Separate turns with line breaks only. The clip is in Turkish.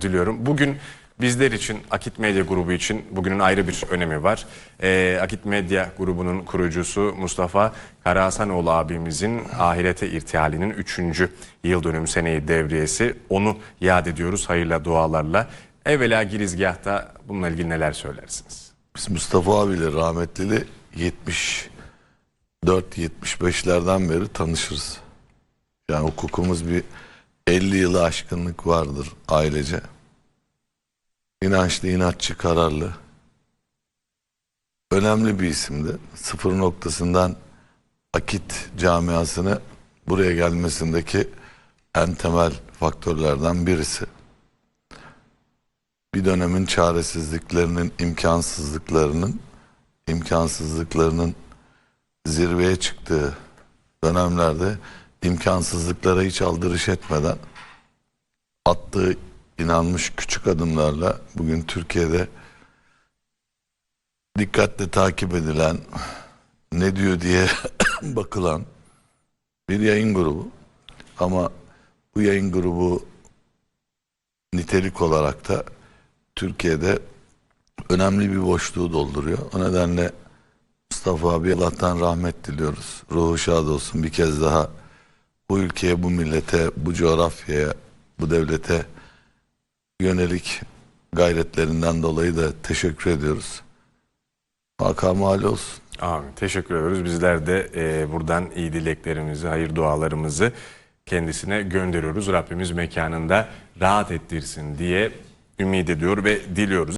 diliyorum. Bugün bizler için, Akit Medya grubu için bugünün ayrı bir önemi var. Ee, Akit Medya grubunun kurucusu Mustafa Karahasanoğlu abimizin ahirete irtihalinin 3. yıl dönüm seneyi devriyesi. Onu yad ediyoruz hayırla dualarla. Evvela girizgahta bununla ilgili neler söylersiniz?
Biz Mustafa abiyle rahmetlili 74-75'lerden beri tanışırız. Yani hukukumuz bir 50 yılı aşkınlık vardır ailece. İnançlı, inatçı, kararlı. Önemli bir isimdi. Sıfır noktasından Akit camiasını buraya gelmesindeki en temel faktörlerden birisi bir dönemin çaresizliklerinin, imkansızlıklarının, imkansızlıklarının zirveye çıktığı dönemlerde imkansızlıklara hiç aldırış etmeden attığı inanmış küçük adımlarla bugün Türkiye'de dikkatle takip edilen, ne diyor diye bakılan bir yayın grubu. Ama bu yayın grubu nitelik olarak da Türkiye'de önemli bir boşluğu dolduruyor. O nedenle Mustafa abi Allah'tan rahmet diliyoruz. Ruhu şad olsun bir kez daha bu ülkeye, bu millete, bu coğrafyaya, bu devlete yönelik gayretlerinden dolayı da teşekkür ediyoruz. Makamı hali olsun.
Amin. Teşekkür ediyoruz. Bizler de e, buradan iyi dileklerimizi, hayır dualarımızı kendisine gönderiyoruz. Rabbimiz mekanında rahat ettirsin diye ümit ediyor ve diliyoruz.